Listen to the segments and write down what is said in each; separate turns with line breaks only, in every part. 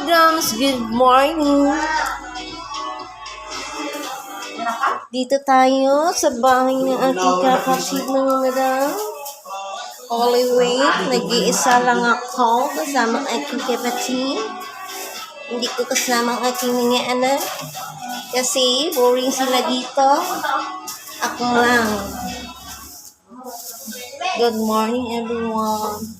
madams, good morning. Dito tayo sa bahay ng aking kapatid mga madam. Holy wait, nag-iisa lang ako kasama ang aking kapatid. Hindi ko kasama ang aking mga anak. Kasi boring sila dito. Ako lang. Good morning everyone.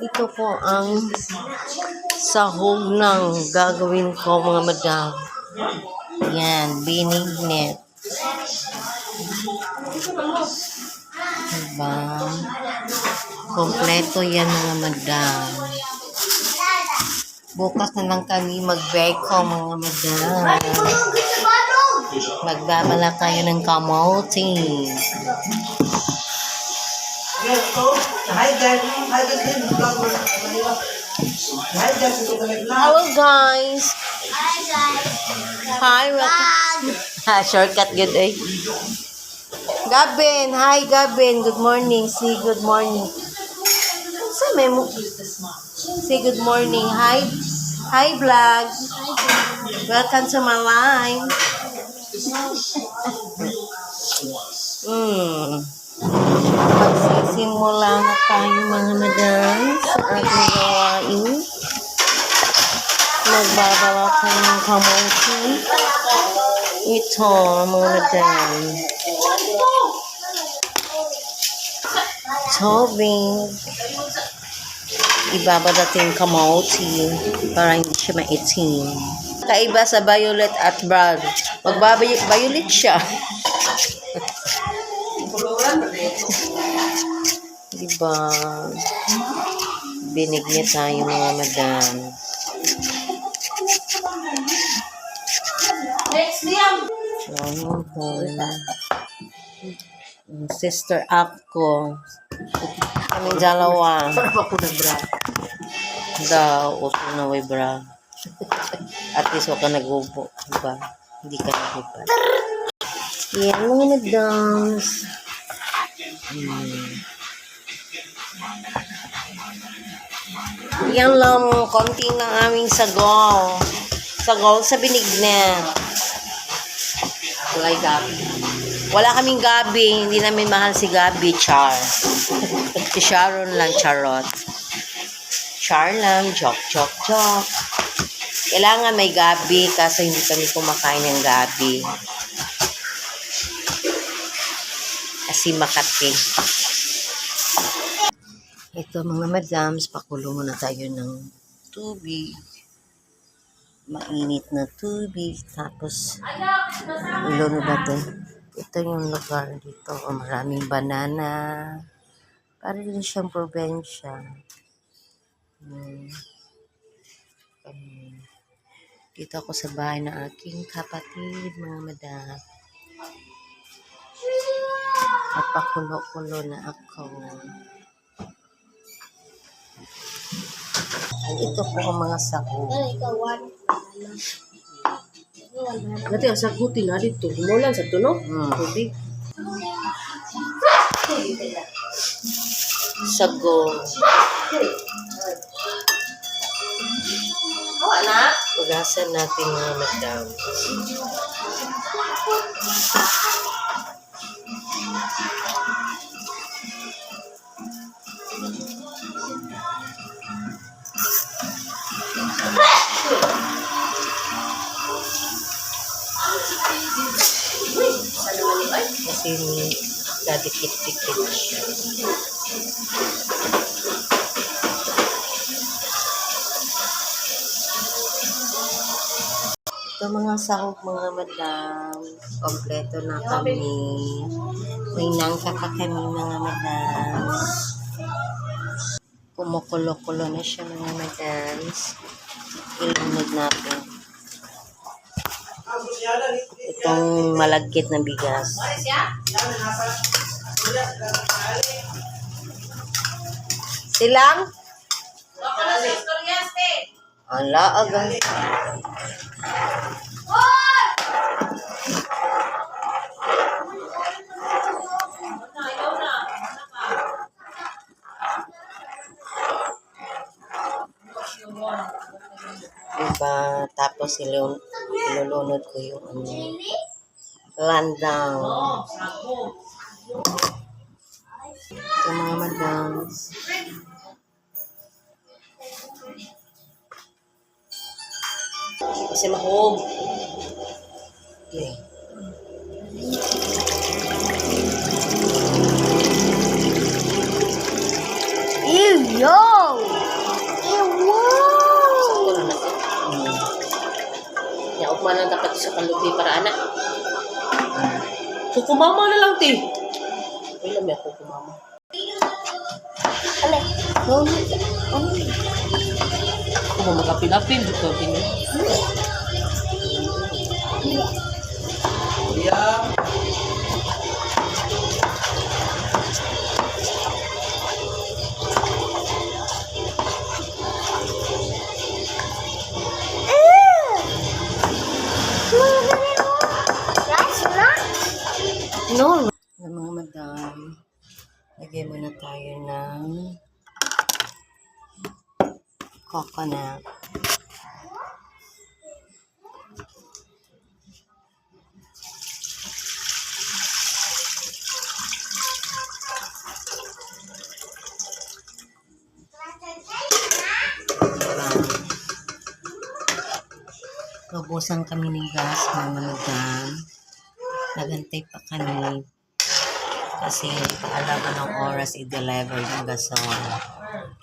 Ito po ang sahog ng gagawin ko mga madam. Yan, binignet. Diba? Kompleto yan mga madam. Bukas na lang kami mag-beko mga madam. Magbabala tayo ng kamote.
Hi guys, hi guys. Hi guys, ito talaga na.
Hello guys! Hi, welcome. Ha, shortcut good eh. Gabin, hi Gabin. Good morning. Say good morning. Sa memo. Say good morning. Hi. Hi vlog. Welcome to my live. Hmm. Magsisimula na tayo mga madam sa ating gawain. Magbabala tayo ng kamote. Ito, mga madam. Tubig. Ibabada natin kamote para hindi siya maitim. Kaiba sa violet at brown. Magbabayot siya. diba? Binig niya tayo mga madam.
Next,
po? Sister act ko. Kaming dalawa.
Sarap ako na bra.
Way bra. At least wag ka nagubo. Diba? Hindi ka nagubad. Yan mga madams. Yan lang, konti ng aming sagol. Sagol sa binignet.
Kulay gabi.
Wala kaming gabi. Hindi namin mahal si Gabi, Char. si Sharon lang, charot. Char lang, joke, joke, joke. Kailangan may gabi kasi hindi kami kumakain ng gabi. Kasi Makati. Ito mga madams, pakulo muna tayo ng tubig. Mainit na tubig. Tapos, ulo na ba ito? Ito yung lugar dito. O, maraming banana. Para din siyang probensya. Hmm. Um, dito ako sa bahay ng aking kapatid, mga madam. At pakulo-kulo na ako. Ito po ang mga sahog.
Dati ang sagutin nga dito. Umulan sa tuno.
Hmm.
Tubig.
Sago. Ugasan natin mga madam. Kasi gadikit-dikit siya. Ito mga sahog mga madam. Kompleto na kami. May nangka pa kami mga madam. Kumukulo-kulo na siya mga madams. Ilunod natin. Itong malagkit na bigas. Silang? Ala, agang. Diba? Tapos ilun ilulunod ko yung ano. Landang. Ito mga madams. Kasi mahog. Okay.
Ugma lang dapat sa kalubi para anak. Kukumama na lang, ti. May ako kumama.
Ale,
No, no. Ano?
Ako mo makapilapin, dito din.
Yeah.
No. Na mga madam. Lagyan muna tayo ng coconut. Naubusan kami ng gas, mga madam. Nagantay pa kami kasi kaalaman ng oras i-deliver yung gason.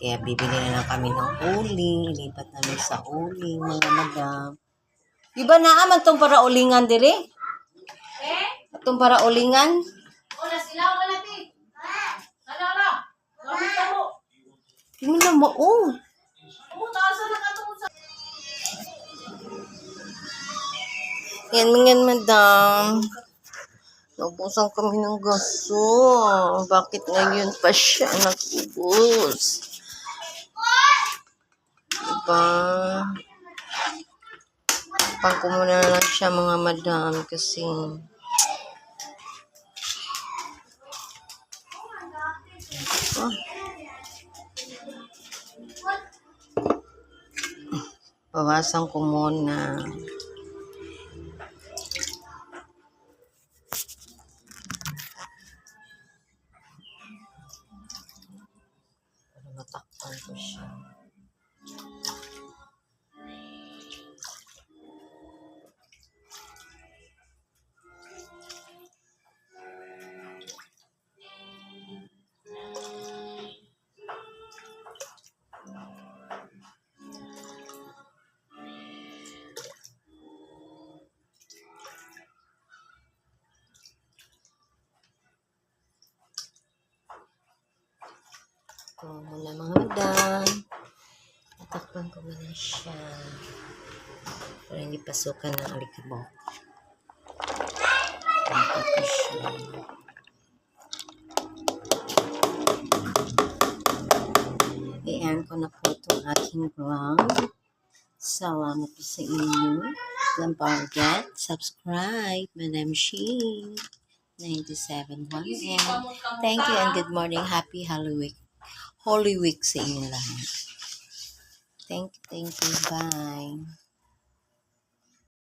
Kaya bibili na lang kami ng uling, ilipat namin sa uling, mga madam. Di ba naaman tong para ulingan dire? Eh? Itong para ulingan?
Wala sila, wala, ti. Ano, ano? Gamit ka mo.
Di mo na mo, oh. Yan, yan, madam. Naubusan kami ng gaso. Bakit ngayon pa siya nag-ubos? Diba? Pang ko muna lang siya mga madam kasi Ah. Bawasan ko muna. Ito muna mga madam. Tatakpan ko muna siya. Para hindi pasukan ng alikabok. Tatakpan ko ko na po itong aking ground. Salamat po sa inyo. Don't forget, subscribe. Madam She. 97.1 and thank you and good morning. Happy Holy Week. Holy Week sa inyo lahat. Thank you, thank you. Bye.